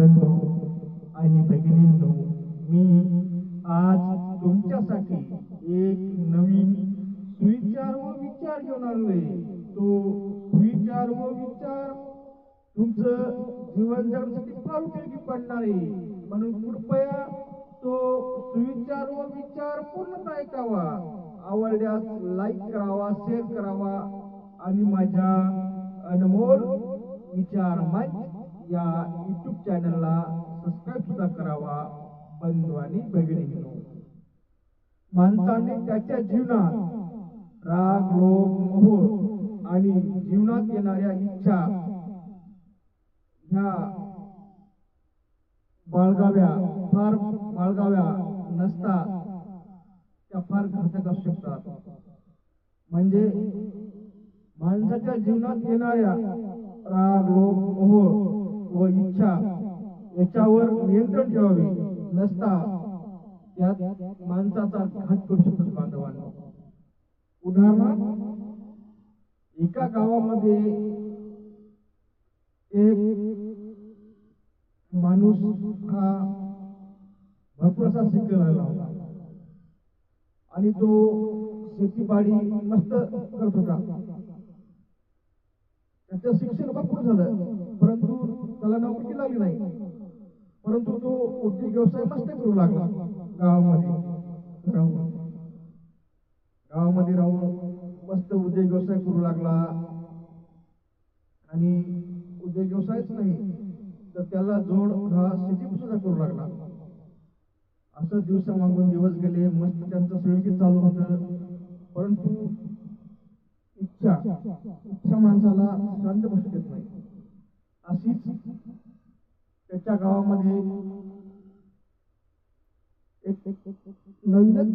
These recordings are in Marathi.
बंधू आणि भगिनींनो मी आज तुमच्यासाठी एक नवीन सुविचार व विचार घेऊन आलोय. तो सुविचार व विचार तुमचं जीवन जगण्यासाठी फार उपयोगी पडणार आहे. म्हणून कृपया तो सुविचार व विचार पूर्ण ऐकावा. आवडल्यास लाईक करावा शेअर करावा आणि माझ्या अनमोल विचार मंच या यूट्यूब चॅनलला सबस्क्राईब सुद्धा करावा बंधू आणि भगिनींनो माणसाने त्याच्या जीवनात राग लोभ मोह आणि जीवनात येणाऱ्या इच्छा ह्या बाळगाव्या फार बाळगाव्या नसता त्या फार घातक असू शकतात. म्हणजे माणसाच्या जीवनात येणाऱ्या राग लोभ मोह व इच्छा याच्यावर नियंत्रण ठेवावे. नसता त्यात माणसाचा घात करू शकतो बांधवांना. उदाहरणार्थ एका गावामध्ये एक माणूस हा भरपूर असा शिकलेला होता. आणि तो शेतीबाडी मस्त करत होता. त्याचं शिक्षण भरपूर झालं. परंतु त्याला नोकरी लागली नाही. परंतु तो उद्योग व्यवसाय मस्त करू लागला. गावामध्ये. राहून गावामध्ये राहून मस्त उद्योग व्यवसाय करू लागला. आणि उद्योग व्यवसायच नाही तर त्याला जोड हा शेती सुद्धा करू लागला. असं दिवस मागून दिवस गेले मस्त त्यांचं सुयोगी चालू होतं परंतु इच्छा इच्छा माणसाला शांत बसू देत नाही अशीच त्याच्या गावामध्ये एक नवीनच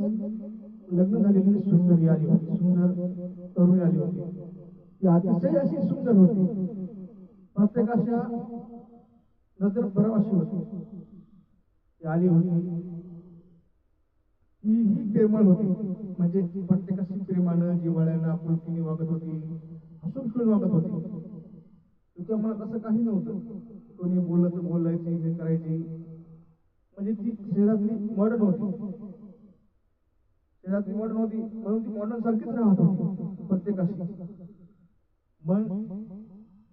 लग्न झालेली सुंदरी आली होती सुंदर तरुणी आली होती. ती अतिशय अशी सुंदर होती. प्रत्येकाच्या नजर बरं अशी होती. ती आली होती. ती ही प्रेमळ होती. म्हणजे प्रत्येकाशी प्रेमानं जिवाळ्यानं आपुलकीने वागत होती. हसून खेळून वागत होती. तुझ्या मनात असं काही नव्हतं. कोणी बोललं तर बोलायची हे करायची म्हणजे ती शहरातली मॉडर्न होती. शहरातली मॉडर्न होती म्हणून ती मॉडर्न सारखीच राहत होती प्रत्येकाशी मग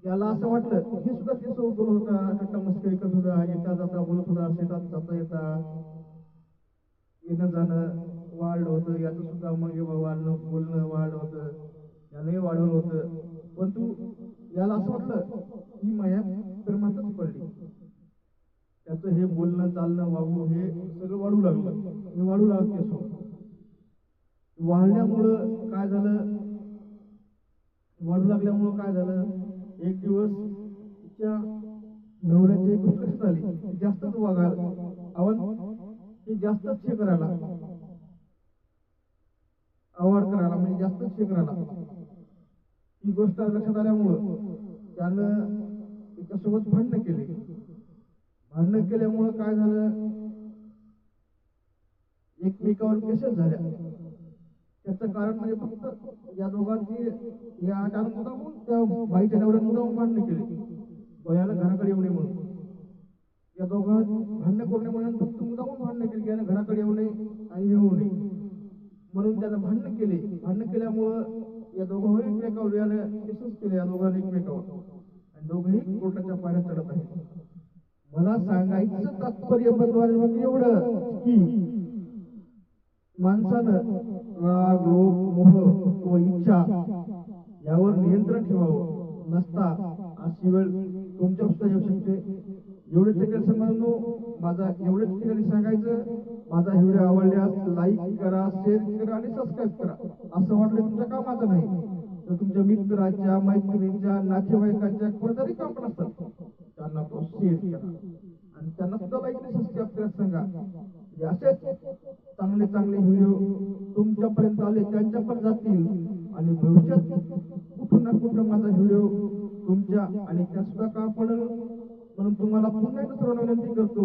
याला असं वाटलं हे सुद्धा ते सोबत बोलत होता टट्टा मस्करी करत होता येता जाता बोलत होता शेतात जाता येता. येणं जाणं वाढलं होतं याचं सुद्धा मग वाढणं बोलणं वाढलं होतं यानंही वाढवलं होतं. परंतु याला असं वाटलं ही माया त्याचं हे बोलणं चालणं वागणं हे सगळं वाढू लागलं. हे वाढू लागत केसो वाढल्यामुळं काय झालं? वाढू लागल्यामुळं काय झालं? एक दिवस तिच्या नवऱ्याची एक गोष्ट लक्षात आली जास्तच वागायला आव्हान? ते जास्तच हे करायला आवड करायला म्हणजे जास्तच हे करायला ही गोष्ट लक्षात आल्यामुळं त्यानं तिच्यासोबत भांडणं केले. भांडणं केल्यामुळं काय झालं? एकमेकावर केसेस झाल्या. त्याचं कारण म्हणजे फक्त या दोघांची या कारण मुद्दामून त्या बाईच्या नवऱ्यात मुद्दामून भांडणं केली. बयानं घराकडे येऊ नये म्हणून. या दोघां भांडणं करू नये म्हणून फक्त मुद्दामून भांडणं केली यानं घराकडे येऊ नये आणि हे होऊ नये. म्हणून त्यानं भांडणं केले. भांडणं केल्यामुळं या दोघांवर एकमेकावर यानं केसेस केले. या दोघांनी एकमेकावर. आणि दोघंही कोर्टाच्या पायऱ्या चढत आहेत. मला सांगायचं तात्पर्य बनवायला मग एवढं की माणसानं राग लोभ मोह व इच्छा यावर नियंत्रण ठेवावं. नसता अशी वेळ तुमच्या सुद्धा येऊ शकते. एवढे ठिकाणी समजलो माझा एवढेच ठिकाणी सांगायचं? माझा व्हिडिओ आवडल्यास लाईक करा शेअर करा आणि सबस्क्राईब करा. असं वाटलं तुमच्या कामाचं नाही. तर तुमच्या मित्राच्या मैत्रिणींच्या नातेवाईकांच्या कोणतरी काम असतात. त्यांना प्रोत्साहित करा. आणि त्यांना सुद्धा लाईक सबस्क्राईब सांगा. म्हणजे असेच चांगले चांगले व्हिडिओ तुमच्यापर्यंत आले त्यांच्या पण जातील. आणि भविष्यात कुठून ना कुठं माझा व्हिडिओ तुमच्या आणि त्या सुद्धा का पडेल? म्हणून तुम्हाला पुन्हा एकदा सर्वांना विनंती करतो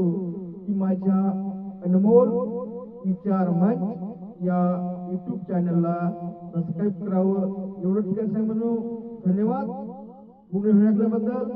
की माझ्या अनमोल विचार मंच या युट्यूब चॅनलला सबस्क्राईब करावं. एवढं ठिकाण सांग म्हणून धन्यवाद. पूर्ण वेळ ऐकल्याबद्दल